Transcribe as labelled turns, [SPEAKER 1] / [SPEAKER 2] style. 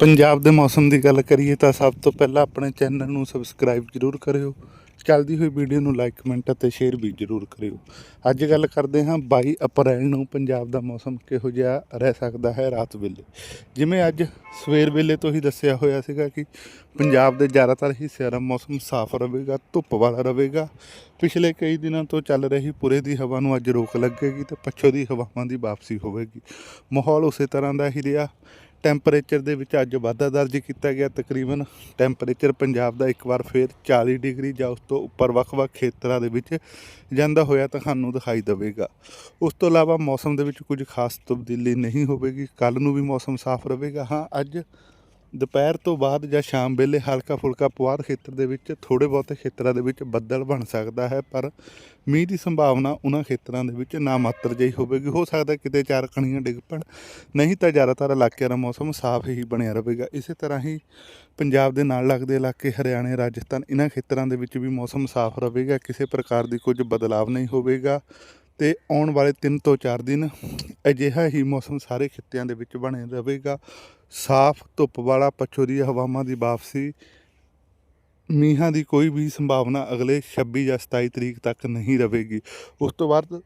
[SPEAKER 1] ਪੰਜਾਬ ਦੇ ਮੌਸਮ ਦੀ ਗੱਲ ਕਰੀਏ ਤਾਂ ਸਭ ਤੋਂ ਪਹਿਲਾਂ ਆਪਣੇ ਚੈਨਲ ਨੂੰ ਸਬਸਕ੍ਰਾਈਬ ਜ਼ਰੂਰ ਕਰਿਓ। ਚੱਲਦੀ ਹੋਈ ਵੀਡੀਓ ਨੂੰ ਲਾਈਕ ਕਮੈਂਟ ਅਤੇ ਸ਼ੇਅਰ ਵੀ ਜ਼ਰੂਰ ਕਰਿਓ। ਅੱਜ ਗੱਲ ਕਰਦੇ ਹਾਂ 22 ਅਪ੍ਰੈਲ ਨੂੰ ਪੰਜਾਬ ਦਾ ਮੌਸਮ ਕਿਹੋ ਜਿਹਾ ਰਹਿ ਸਕਦਾ ਹੈ ਰਾਤ ਵੇਲੇ। ਜਿਵੇਂ ਅੱਜ ਸਵੇਰ ਵੇਲੇ ਤੋਂ ਹੀ ਦੱਸਿਆ ਹੋਇਆ ਸੀਗਾ ਕਿ ਪੰਜਾਬ ਦੇ ਜ਼ਿਆਦਾਤਰ ਹਿੱਸਿਆਂ ਦਾ ਮੌਸਮ ਸਾਫ਼ ਰਹੇਗਾ, ਧੁੱਪ ਵਾਲਾ ਰਹੇਗਾ। ਪਿਛਲੇ ਕਈ ਦਿਨਾਂ ਤੋਂ ਚੱਲ ਰਹੀ ਪੁਰੇ ਦੀ ਹਵਾ ਨੂੰ ਅੱਜ ਰੋਕ ਲੱਗੇਗੀ ਤੇ ਪੱਛੋ ਦੀ ਹਵਾਵਾਂ ਦੀ ਵਾਪਸੀ ਹੋਵੇਗੀ। ਮਾਹੌਲ ਉਸੇ ਤਰ੍ਹਾਂ ਦਾ ਹੀ ਰਿਹਾ। ਟੈਂਪਰੇਚਰ ਦੇ ਵਿੱਚ ਅੱਜ ਵਾਧਾ ਦਰਜ ਕੀਤਾ ਗਿਆ। ਤਕਰੀਬਨ ਟੈਂਪਰੇਚਰ ਪੰਜਾਬ ਦਾ ਇੱਕ ਵਾਰ ਫੇਰ 40 ਡਿਗਰੀ ਜਾਂ ਉਸ ਤੋਂ ਉੱਪਰ ਵੱਖ-ਵੱਖ ਖੇਤਰਾਂ ਦੇ ਵਿੱਚ ਜਾਂਦਾ ਹੋਇਆ ਤੁਹਾਨੂੰ ਦਿਖਾਈ ਦੇਵੇਗਾ। ਉਸ ਤੋਂ ਇਲਾਵਾ ਮੌਸਮ ਦੇ ਵਿੱਚ ਕੁਝ ਖਾਸ ਤਬਦੀਲੀ ਨਹੀਂ ਹੋਵੇਗੀ। ਕੱਲ ਨੂੰ ਵੀ ਮੌਸਮ ਸਾਫ਼ ਰਹੇਗਾ। ਹਾਂ, ਅੱਜ ਦੁਪਹਿਰ ਤੋਂ ਬਾਅਦ ਜਾਂ ਸ਼ਾਮ ਵੇਲੇ ਹਲਕਾ ਫੁਲਕਾ ਪੁਆਧ ਖੇਤਰ ਦੇ ਵਿੱਚ ਥੋੜੇ ਬਹੁਤੇ ਖੇਤਰਾਂ ਦੇ ਵਿੱਚ ਬੱਦਲ ਬਣ ਸਕਦਾ ਹੈ, ਪਰ ਮੀਂਹ ਦੀ ਸੰਭਾਵਨਾ ਉਹਨਾਂ ਖੇਤਰਾਂ ਦੇ ਵਿੱਚ ਨਾ ਮਾਤਰ ਜਿਹੀ ਹੋਵੇਗੀ। ਹੋ ਸਕਦਾ ਕਿਤੇ ਚਾਰ ਕਣੀਆਂ ਡਿੱਗ ਪੈਣ, ਨਹੀਂ ਤਾਂ ਜ਼ਿਆਦਾਤਰ ਇਲਾਕਿਆਂ ਦਾ ਮੌਸਮ ਸਾਫ਼ ਹੀ ਬਣਿਆ ਰਹੇਗਾ। ਇਸੇ ਤਰ੍ਹਾਂ ਹੀ ਪੰਜਾਬ ਦੇ ਨਾਲ ਲੱਗਦੇ ਇਲਾਕੇ ਹਰਿਆਣੇ, ਰਾਜਸਥਾਨ ਇਹਨਾਂ ਖੇਤਰਾਂ ਦੇ ਵਿੱਚ ਵੀ ਮੌਸਮ ਸਾਫ਼ ਰਹੇਗਾ। ਕਿਸੇ ਪ੍ਰਕਾਰ ਦੀ ਕੁਝ ਬਦਲਾਵ ਨਹੀਂ ਹੋਵੇਗਾ ਤੇ ਆਉਣ ਵਾਲੇ 3 ਤੋਂ 4 ਦਿਨ ਅਜਿਹਾ ਹੀ ਮੌਸਮ ਸਾਰੇ ਖਿੱਤਿਆਂ ਦੇ ਵਿੱਚ ਬਣੇ ਰਹੇਗਾ। ਸਾਫ਼ ਧੁੱਪ ਵਾਲਾ ਪੱਛੋ ਦੀ ਹਵਾਵਾਂ ਦੀ ਵਾਪਸੀ, ਮੀਂਹਾਂ ਦੀ ਕੋਈ ਵੀ ਸੰਭਾਵਨਾ ਅਗਲੇ 26 ਜਾਂ 27 ਤਰੀਕ ਤੱਕ ਨਹੀਂ ਰਹੇਗੀ। ਉਸ ਤੋਂ ਬਾਅਦ